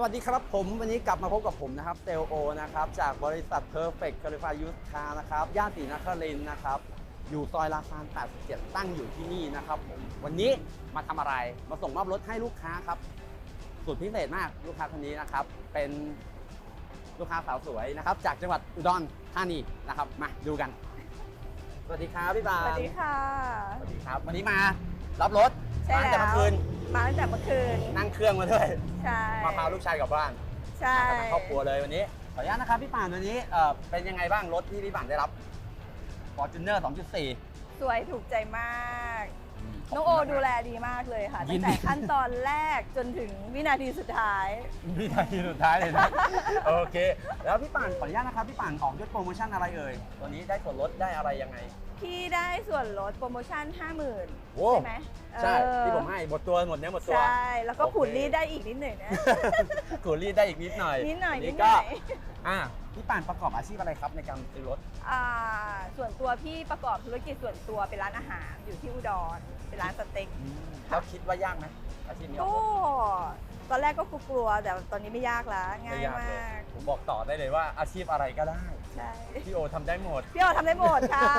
สวัสดีครับผมวันนี้กลับมาพบกับผมนะครับเซลโอนะครับจากบริษัท Perfect Qualify Used Car นะครับย่านศรีนครินทร์นะครับอยู่ซอยลาซาน87 ตั้งอยู่ที่นี่นะครับผมวันนี้มาทำอะไรมาส่งมอบรถให้ลูกค้าครับสุดพิเศษมากลูกค้าคนนี้นะครับ เป็นลูกค้าสาวสวยนะครับ จากจังหวัดอุดรธานีนะครับมาดูกัน สวัสดีครับพี่บาสนวัสดีค่ะ สวัสดีครับ วันนี้มารับรถใช่มาตั้งแต่แล้ว เมื่อคืน มาตั้งแต่เมื่อคืน นั่งเครื่องมาด้วยใช่ มาพาลูกชายกลับบ้านใช่มากับทางครอบครัวเลยวันนี้ ขออนุญาตนะครับพี่ป่านวันนี้เอ่อเป็นยังไงบ้างรถที่พี่ป่านได้รับ Fortuner 2.4 สวยถูกใจมาก น้องโอดูแลดีมากเลยค่ะยิตั้นงดี แต่ขั้นตอนแรกจนถึงวินาทีสุดท้าย วินาทีสุดท้ายเลยนะ โอเค แล้วพี่ป่านขออนุญาตนะครับ พี่ป่านออกด้วยโปรโมชั่นอะไรเอ่ยตัวนี้ได้ส่วนลดได้อะไรยังไง พี่ได้ส่วนลดโปรโมชั่น 50,000 โอ้ ใช่ไหมใช่เออที่ผมให้หมดตัวหมดเนี้ยหมดตัว ใช่ แล้วก็โอเค ขูดรีดได้อีกนิดหนึ่งนะ กูรีดได้อีกนิดหน่อยนิดหน่อยวันิดหก็น่อยอะพี่ป่านประกอบอาชีพอะไรครับในการซื้อรถ อ่าส่วน ตัวพี่ประกอบธุรกิจส่วนตัวเป็นร้านอาหารอยู่ที่อุดรเป็นร้านสเต็กแล้วคิดว่ายากไหมอาชีพนี้ก็ตอนแรกก็กลัวๆแต่ตอนนี้ไม่ยากแล้วง่ายไยมากเลยกผมบอกต่อได้เลยว่าอาชีพอะไรก็ได้ใช่พี่โอทำได้หมดพี่โอทำได้หมดค่ะ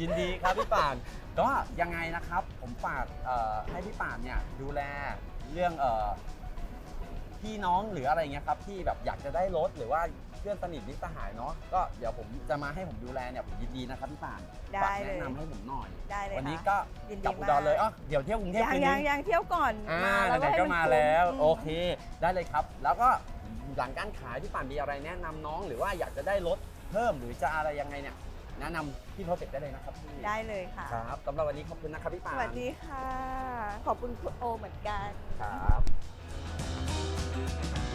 ยินดีครับพี่ป่าน ก็ยังไงนะครับ ผมฝากเอ่อให้พี่ป่านเนี่ยดูแลเรื่องเอ่อ พี่น้องหรืออะไรเงี้ยครับที่แบบอยากจะได้รถหรือว่าเพื่อนสนิทมิตรสหายเนาะก็เดี๋ยวผมจะมาให้ผมดูแลเนี่ยผมยินดีนะครับพี่ป่านได้ฝากเลยแนะนำให้ผมหน่อยได้เลยวันนี้ค่ะก็ยินดีกลับอุดรเลยมากอ๋อเดี๋ยวเที่ยวกรุงเทพยังคืนยังนี้ยังเที่ยวก่อนอ่ามาแล้วไหนๆก็ให้นมาคุ้แล้วมโอเค ได้เลยครับ แล้วก็หลังการขายพี่ป่านมีอะไรแนะนำน้อง หรือว่าอยากจะได้รถเพิ่มหรือจะอะไรยังไงเนี่ยแนะนำพี่เพอร์เฟกได้เลยนะครับพี่ได้เลยค่ะ ครับสำหรับวันนี้ขอบคุณนะครับพี่สป่านวัสดีค่ะ ขอบคุณคุณโอเหมือนกัน ครับ Thank you.